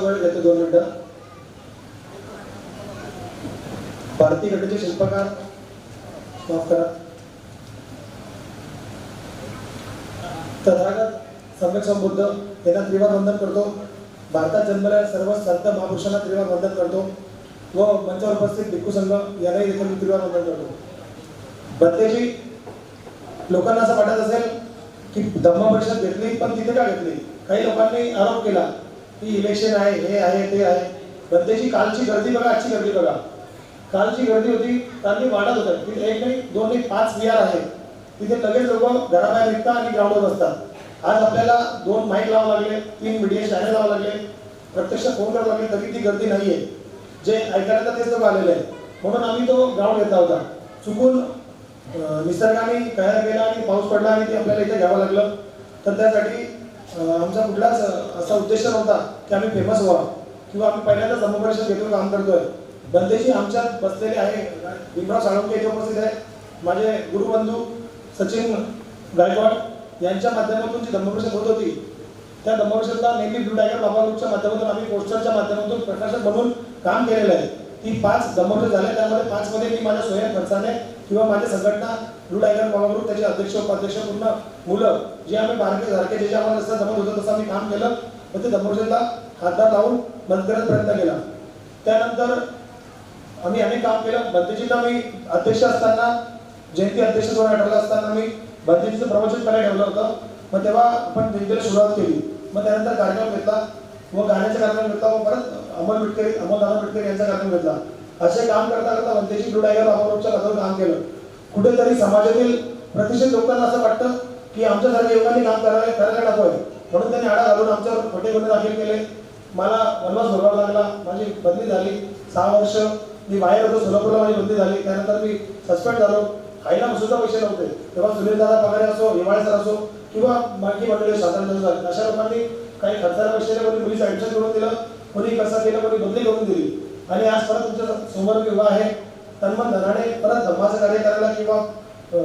वेळ घेतो दोन मिनिटं. भारतीय घटनेचे शिल्पकार माफ करा. तथागत सम्यक संबुद्ध यांना त्रिवार वंदन करतो. भारतात जन्मलेल्या सर्व संत महापुरुषांना त्रिवार वंदन करतो. व मंचावर उपस्थित भिक्खू संघ यांनाही देखील मी त्रिवार वंदन करतो. प्रत्येकी लोकांना असं वाटत असेल की धम्म परिषद घेतली पण तिथे का घेतली? काही लोकांनी आरोप केला. की इलेक्शन आहे हे आहे ते आहे. प्रत्येकी कालची गर्दी बघा आजची गर्दी बघा. कालची गर्दी होती त्यांनी वाढत होतं. तिथे एक नाही दोन नाही पाच विहार आहे तिथे लगेच लोक घराबाहेर निघतात आणि ग्राउंडवर बसतात. आज आपल्याला दोन माईक लावावं लागले तीन मीडिया चॅनल लावावं लागले. प्रत्यक्ष फोन करावं लागले तरी ती गर्दी नाहीये. जे ऐकायला तेच लोक आलेले आहे म्हणून आम्ही तो ग्राउंड घेतला होता. चुकून निसर्गाने तयार केला आणि पाऊस पडला आणि ते आपल्याला इथे घ्यावं लागलं. तर त्यासाठी आमचा कुठलाच असा उद्देश नव्हता की आम्ही फेमस व्हावं. किंवा आम्ही पहिल्यांदा समपरिषद घेऊन काम करतोय. बंदेशी आमच्यात बसलेले आहे. भीमराव साळुंके इथे उपस्थित आहे. माझे गुरुबंधू सचिन गायकवाड यांच्या माध्यमातून जी धम्मपरिषद होत होती त्या धम्मपरिषदला नेहमी ब्लू टायगर बाबा ग्रुपच्या माध्यमातून आम्ही पोस्टरच्या माध्यमातून प्रकाशक बनून काम केलेलं आहे. ती पाच धम्मपरिषद झाल्या. त्यामध्ये पाचमध्ये मी माझ्या स्वयं खर्चाने किंवा माझ्या संघटना ब्लू टायगर बाबा ग्रुप त्याचे अध्यक्ष उपाध्यक्ष पूर्ण मुलं जे आम्ही बारके सारखे जे आम्हाला जसं जमत होतं तसं आम्ही काम केलं. मग ते दमोर्जेला हातभार लावून मदत करण्याचा प्रयत्न केला. त्यानंतर आम्ही अनेक काम केलं. बंदीजीला मी अध्यक्ष असताना जयंती अध्यक्ष दोन ठरला असताना मी बंदीजीचं प्रवचन करायला ठेवलं होतं. मग तेव्हा आपण दिंडीला सुरुवात केली. मग त्यानंतर कार्यक्रम घेतला. व गाण्याचा कार्यक्रम घेतला. व परत अमोल मिटकरी अमोल दादा मिटकरी यांचा कार्यक्रम घेतला. असे काम करता करता बंदेशी ब्लू टायगर बाबाच्या कथावर काम केलं. कुठेतरी समाजातील प्रतिष्ठित लोकांना असं वाटतं की आमच्यासारख्या युवकांनी काम करायला करायला नको आहे म्हणून त्यांनी आडा घालून आमच्यावर खोटे गुन्हे दाखल केले. मला वनवास भोगावा लागला माझी बदली झाली. सहा वर्ष मी बाहेर होतो सोलापूरला माझी बदली झाली. त्यानंतर मी सस्पेंड झालो. खायला सुद्धा पैसे नव्हते. तेव्हा सुनीलदादा पगारे असो हिवाळे सर असो किंवा बाकी मंडळी साधारण अशा लोकांनी काही खर्चाला पैसे कोणी मुलीचं ऍडमिशन करून दिलं कोणी कसं केलं कोणी बदली करून दिली. आणि आज परत तुमच्यासमोर विवाह आहे. तन्मन धनाने परत धम्माचं कार्य करायला किंवा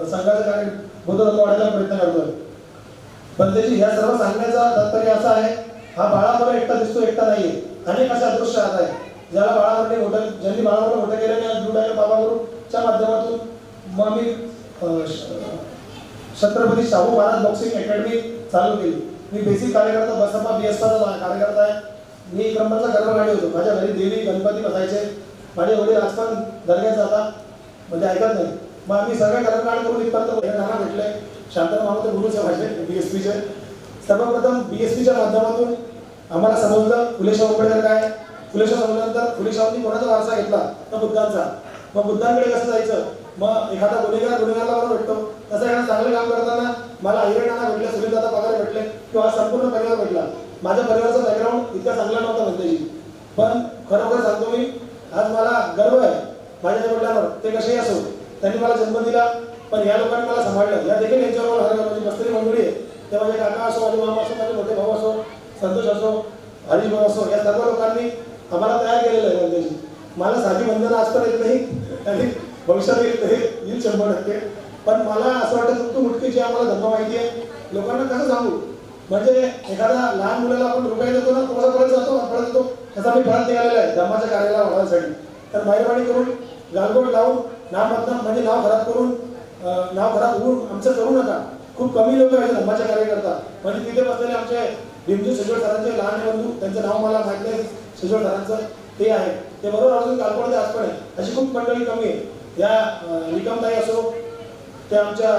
संघाचं कार्य बुद्धत्व वाढायला प्रयत्न करतोय. पण त्याची ह्या सर्व सांगण्याचा तात्पर्य असा आहे हा बाळाबरोबर एकटा दिसतो एकटा नाहीये. अनेक असे अदृश्य हात आहे ज्याला बाळामध्ये मोठं ज्यांनी बाळावर मोठं केलं आणि दूध दुडायला बाबा गुरुच्या माध्यमातून मग मी श- छत्रपती शाहू महाराज बॉक्सिंग अकॅडमी चालू केली. मी बेसिक कार्यकर्ता बसपा बी कार्यकर्ता आहे. मी एक नंबरचा होतो. माझ्या घरी देवी गणपती बसायचे. माझे वडील आज पण दर्ग्यात जातात. म्हणजे ऐकत नाही. मग आम्ही सगळे कर्मकांड करून इथपर्यंत नाना भेटले शांतरा मामा तर गुरुचे भाषे बी एस पीचे सर्वप्रथम बी एस पीच्या माध्यमातून आम्हाला समजलं फुलेशाह आंबेडकर काय? फुलेशाह समजल्यानंतर फुलेशाहनी कोणाचा वारसा घेतला? तर बुद्धांचा. मग बुद्धांकडे कसं जायचं? मग एखादा गुन्हेगार गुन्हेगारला बरोबर भेटतो. तसं एखादं चांगलं काम करताना मला आयरे नाना भेटले सुनील पगार भेटले किंवा संपूर्ण परिवार भेटला. माझ्या परिवाराचा बॅकग्राऊंड इतका चांगला नव्हता म्हणतेची पण खरोखर सांगतो मी आज मला गर्व आहे. माझ्या वडिलांवर ते कसेही असो त्यांनी मला जन्म दिला पण या लोकांनी मला सांभाळलं. या देखील यांच्यावर मला माझी मस्तरी मंडळी आहे. ते माझे काका असो माझे मामा असो माझे मोठे भाऊ असो संतोष असो हरीश भाऊ असो या सर्व लोकांनी आम्हाला तयार केलेलं आहे त्यांच्याशी मला साधी बंधनं आजपर्यंत येत नाही आणि भविष्यात येईल हे येईल शंभर टक्के. पण मला असं वाटतं तू मुटकी जी आम्हाला धम्मा माहिती आहे लोकांना कसं सांगू? म्हणजे एखादा लहान मुलाला आपण रुपये देतो ना थोडासा परत जातो परत येतो. त्याचा मी परत निघालेला आहे धम्माच्या कार्याला वाढवण्यासाठी तर मेहरबानी करून गालबोट लावून नाव बदनाम म्हणजे नाव खराब करून नाव खराब होऊन आमचं करू नका. खूप कमी लोक आहेत धर्माचे कार्य करतात म्हणजे तिथे बसलेले आमचे भीमजी सजोड सरांचे लहान बंधू त्यांचं नाव मला माहीत आहे सजोड सरांचं ते आहे. ते बरोबर अजून कालपड ते आज पण आहे अशी खूप मंडळी कमी आहे या अं, असो त्या आमच्या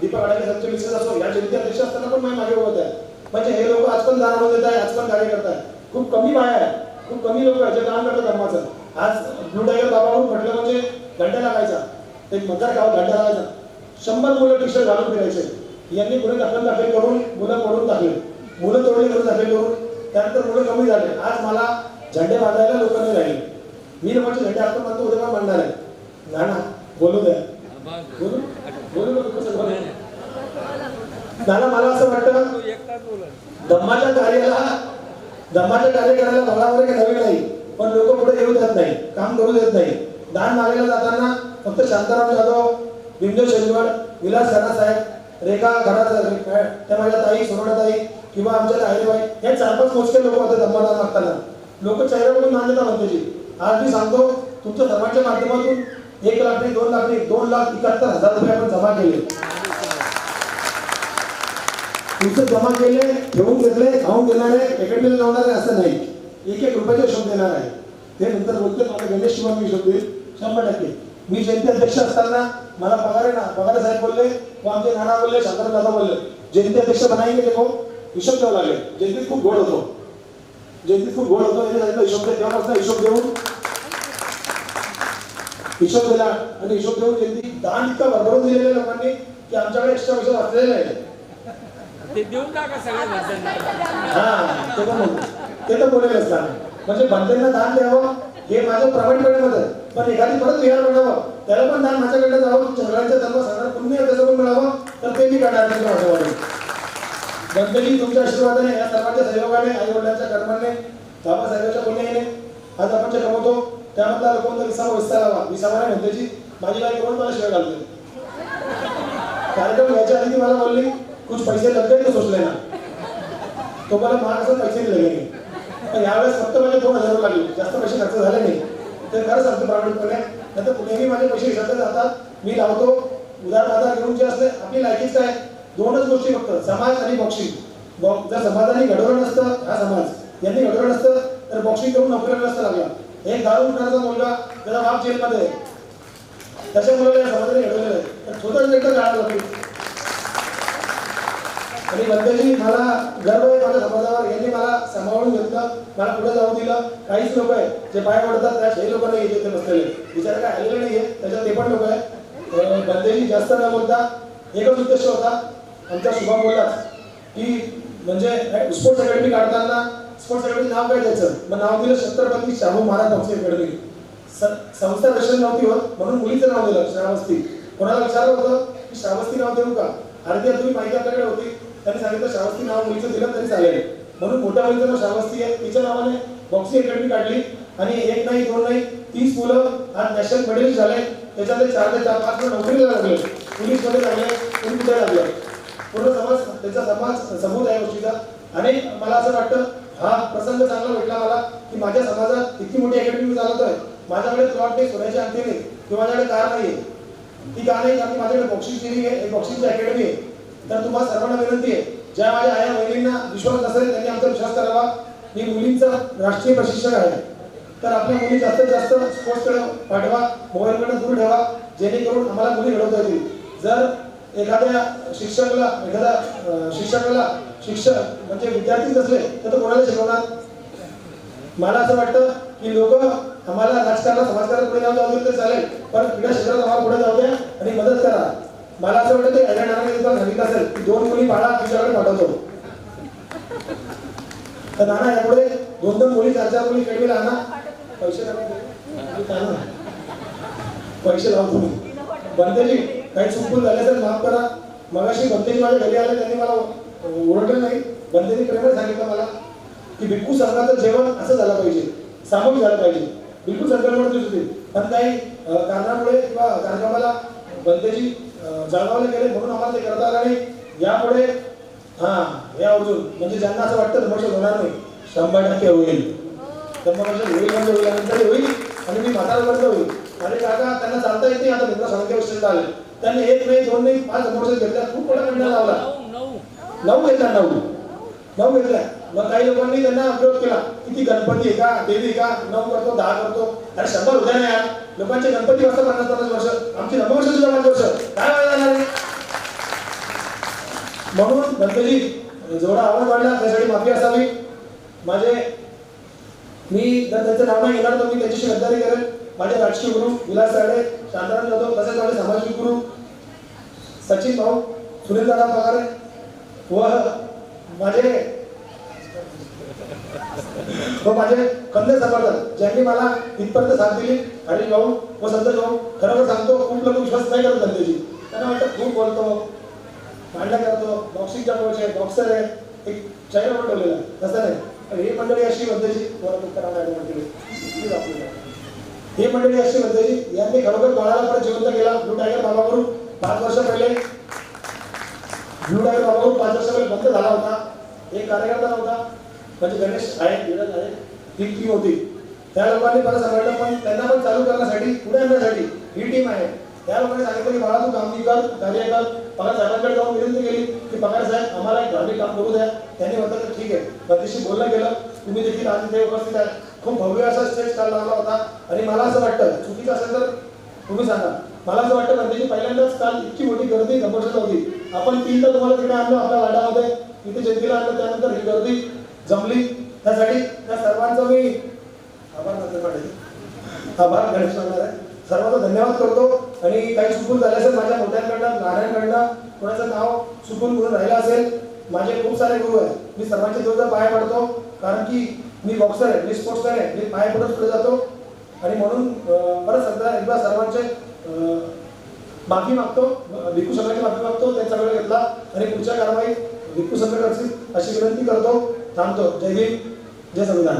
दीपक अडाके सरचे मिसेस असो या जयंती अध्यक्ष असताना पण माझे होत आहे म्हणजे हे लोक आज पण दान देत आहे आज पण कार्य करत आहे खूप कमी बाया आहे. खूप कमी लोक जे काम करतात धर्माचं. आज ब्लू टायगर बाबावरून म्हटलं म्हणजे घंटा लागायचा. ते मतदार गावात घंटा लागायचा. शंभर मुलं टी शर्ट घालून फिरायचे. यांनी गुन्हे दाखल दाखल करून मुलं पडून टाकले. मुलं तोडले करून दाखल करून त्यानंतर मुलं कमी झाले. आज मला झंडे बांधायला लोक नाही राहिले. मी लोकांचे झंडे आपण बांधतो उद्या बांधणार आहे. ना ना बोलू द्या. बोलू? बोलू नको, कसं बोलू? नाना मला असं वाटतं धम्माच्या कार्याला धम्माच्या कार्य करायला भरावर काही नवीन नाही पण लोक पुढे येऊ देत नाही काम करू देत नाही. दान मागायला जाताना फक्त शांताराम जाधव बिंदू शेजवड विलास सरा साहेब रेखा खरा त्या माझ्या ताई सोनताई किंवा आमच्या आईबाई हे चार पाच मोजके लोक होते धम्मदान मागताना. लोक चेहरा बघून मान्यता म्हणते आज मी सांगतो तुमच्या धर्माच्या माध्यमातून एक लाख नाही दोन लाख नाही दोन लाख एकाहत्तर हजार रुपये आपण जमा केले. तुमचं जमा केले ठेवून घेतले खाऊन देणार आहे अकॅडमीला लावणार आहे असं नाही. एक एक रुपयाचा हिशोब देणार आहे. ते नंतर बोलतो मला गणेश शिवाय मी शोध देईल शंभर टक्के. मी जयंती अध्यक्ष असताना मला पगार आहे ना पगार साहेब बोलले व आमचे नाना बोलले शंकर दादा बोलले. जयंती अध्यक्ष बनाई देखो हिशोब द्यावं लागेल. जयंतीत खूप गोड होतो. जयंतीत खूप गोड होतो याने सांगितलं हिशोब दे तेव्हापासून हिशोब देऊन. हिशोब दिला आणि हिशोब देऊन जयंती दान इतका भरभरून दिलेल्या लोकांनी की आमच्याकडे एक्स्ट्रा पैसे वाचलेले नाही ते देऊन टाका हा ते पण म्हणतो. ते तर बोलेल असतात. म्हणजे बंदेंना दान द्यावं हे माझं मत आहे पण एखादी परत विहार बनावं. त्याला पण दान माझ्याकडे जावं सगळ्यांच्या धर्म सगळ्यांना पुण्य त्याचं पण मिळावं तर ते मी करणार नाही माझं वाटेल गणपती तुमच्या आशीर्वादाने या सर्वांच्या सहयोगाने आई वडिलांच्या कर्माने बाबासाहेबांच्या पुण्याने. आज आपण जे कमवतो त्यामधला लोकांचा विसावा विस्तार हवा विसावा नाही म्हणते जी माझी काही करून मला शिवाय घालते. कार्यक्रम घ्यायच्या आधी ती मला बोलली कुछ पैसे लग गए तो सोच लेना। तो मला महाग असं पैसे दिले गेले पण यावेळेस फक्त माझे दोन हजार लागले। जास्त पैसे खर्च झाले नाही। ते खरं सांगतो प्रामाणिकपणे नंतर कुठेही माझे पैसे हिशोबात जातात मी लावतो. उदाहरण आधार घेऊन जे असते आपली लायकीच काय दोनच गोष्टी फक्त समाज आणि बॉक्सिंग बॉ- जर समाजाने घडवलं नसतं हा समाज. यांनी घडवलं नसतं तर बॉक्सिंग करून नोकरीला नसतं लागला. एक दारू उठणारा मुलगा त्याचा बाप जेलमध्ये आहे. मुलाला या समाजाने घडवलेलं आहे. तर स्वतःच एकदा काढायला लागतो आणि बद्दलही मला गर्व आहे माझ्या समाजावर यांनी मला सांभाळून घेतलं मला पुढे जाऊ दिलं. काहीच लोक आहे जे पाय पडतात त्या काही लोक नाही इथे बसलेले विचार काय आलेले नाहीये त्याच्यात ते पण लोक आहे बद्दलही जास्त न बोलता एकच उद्देश होता आमचा शुभम बोलला की म्हणजे स्पोर्ट्स अकॅडमी काढताना स्पोर्ट्स अकॅडमी नाव काय द्यायचं मग नाव दिलं छत्रपती शाहू महाराज बॉक्सिंग अकॅडमी. संस्था दर्शन नव्हती होत म्हणून मुलीचं नाव दिलं श्रावस्ती. कोणाला विचारलं होतं की श्रावस्ती नाव देऊ का? अर्धी तुम्ही माहिती आपल्याकडे होती. त्यांनी सांगितलं श्रावस्ती नाव मुलीचं दिलं तरी चालेल. म्हणून मोठ्या मुलीचं नाव श्रावस्ती आहे. तिच्या नावाने बॉक्सिंग अकॅडमी काढली आणि एक नाही दोन नाही तीस मुलं आज नॅशनल मेडल झाले. त्याच्यातले चार ते चार पाच नोकरीला लागले. पोलीसमध्ये लागले कोणी कुठे लागले? पूर्ण समाज त्याचा समाज समूह आहे गोष्टीचा. आणि मला असं वाटतं हा प्रसंग चांगला भेटला मला की माझ्या समाजात इतकी मोठी अकॅडमी चालवतोय. माझ्याकडे प्लॉट नाही सोन्याची अंगठी नाही किंवा माझ्याकडे कार नाही ती का नाही कारण माझ्याकडे बॉक्सिंग ट्रेनिंग आहे बॉक्सिंगची अकॅडमी आहे. तर तुम्हाला सर्वांना विनंती आहे ज्या माझ्या आया बहिणींना विश्वास नसेल त्यांनी आमचा विश्वास करावा. मी मुलींचा राष्ट्रीय प्रशिक्षक आहे. तर आपल्या मुली जास्तीत जास्त स्पोर्ट्सकडे पाठवा मोबाईलकडे दूर ठेवा जेणेकरून आम्हाला मुली घडवता येतील. जर एखाद्या शिक्षकाला एखाद्या शिक्षकाला शिक्षक म्हणजे विद्यार्थी नसले तर तो कोणाला शिकवणार? मला असं वाटतं की लोक आम्हाला राजकारणात समाजकारणात पुढे जाऊन जाऊ तर चालेल पण क्रीडा क्षेत्रात आम्हाला पुढे जाऊ द्या आणि मदत करा. मला असं वाटतं ते अजय नानाने सांगितलं असेल. की दोन मुली बाळा तुझ्याकडे पाठवतो. तर नाना यापुढे दोन दोन मुली चार चार मुली खेळवी आणा पैसे पैसे लावून तुम्ही बंदेजी काही चुकून झाले तर माफ करा. मगाशी बंदेजी माझ्या घरी आले त्यांनी मला ओरडलं नाही. बंदेजी प्रेमच सांगितलं मला की भिक्खू सरकारचं जेवण असं झालं पाहिजे. सामूहिक झालं पाहिजे. बिलकुल संकल्पना तुझी पण काही कारणामुळे किंवा कार्यक्रमाला बंदेजी अं, जळगावला गेले म्हणून आम्हाला ते करता आलं नाही. यापुढे हा या अजून म्हणजे ज्यांना असं वाटतं धर्मशोध होणार नाही शंभर टक्के होईल. धर्मशोध होईल म्हणजे होईल आणि नंतर होईल आणि मी म्हातारपर्यंत होईल. आणि काका त्यांना चालता येते आता मित्र संख्या वर्षाचा आले त्यांनी एक नाही दोन नाही पाच धर्मशोध घेतल्या खूप मोठा कंटाळा लावला. नऊ नऊ. नऊ. नऊ नऊ घेतल्या मग काही लोकांनी त्यांना विरोध केला किती गणपती आहे का? देवी का? नऊ करतो दहा करतो. अरे शंभर होत्या नाही यार लोकांचे गणपती वर्ष पन्नास पन्नास वर्ष. आमची नववर्ष सुद्धा पाच वर्ष. काय जाणार म्हणून गणपती जेवढा आवाज वाढला त्यासाठी माफी असावी. माझे मी जर त्यांचं नाव नाही येणार तर मी त्यांच्याशी गद्दारी करेन. माझे राजकीय गुरु विलास साडे शांताराम जाधव तसेच माझे सामाजिक गुरु सचिन भाऊ सुनील दादा पगारे व माझे. व माझे कंदे समर्थक ज्यांनी मला इथपर्यंत साथ दिली आणि भाऊ व संतोष भाऊ खरोखर सांगतो खूप लोक विश्वास नाही करत धंद्याची त्यांना वाटतं खूप बोलतो भांडणं करतो बॉक्सिंगच्या कोच आहे बॉक्सर आहे. एक चेहरा पण ठेवलेला तसं नाही. पण ही मंडळी अशी बंदेची हे मंडळी अशी बंदेची यांनी खरोखर बाळाला परत जिवंत केला. ब्लू टायगर बाबावरून पाच वर्ष पहिले. ब्लू पाच वर्ष बंद झाला होता. एक कार्यकर्ता नव्हता. म्हणजे गणेश आहेत विरज आहेत ही टीम होती. त्या लोकांनी मला सांगितलं पण त्यांना पण चालू करण्यासाठी पुढे आणण्यासाठी ही टीम आहे. त्या लोकांनी सांगितलं की बाळा तू कामगिरी कर कार्य कर. पगार साहेबांकडे जाऊन विनंती केली की पगार साहेब आम्हाला एक धार्मिक काम करू द्या. त्यांनी म्हटलं तर ठीक आहे. प्रतिशी बोलणं गेलं तुम्ही देखील आज इथे उपस्थित आहे खूप भव्य असा स्टेज काल लावला होता. आणि मला असं वाटतं चुकीचं असेल तर तुम्ही सांगा. मला असं वाटतं गर्दीची पहिल्यांदाच काल इतकी मोठी गर्दी जबरदस्त होती आपण तीनदा तुम्हाला तिकडे आणलं आपल्या लाडामध्ये. इथे जयंतीला आणलं त्यानंतर ही गर्दी जमली. त्यासाठी त्या सर्वांचा मी आभार आभार गणेश आहे सर्वांचा धन्यवाद करतो. आणि काही चुकून झाले असेल माझ्या मोठ्यांकडनं लहानांकडनं कोणाचं नाव चुकून म्हणून राहिलं असेल माझे खूप सारे गुरु आहेत. मी सर्वांचे जोरदार पाया पडतो कारण की मी बॉक्सर आहे मी स्पोर्ट्समॅन आहे. मी पाया पडत पुढे जातो. आणि म्हणून अं, परत सध्या एकदा सर्वांचे माफी मागतो भिक्खू संघाची माफी मागतो त्यांचा वेळ घेतला आणि पुढच्या कारवाई भिक्खू संघ असतील अशी विनंती करतो थांबतो. जय हिंद जय संविधान.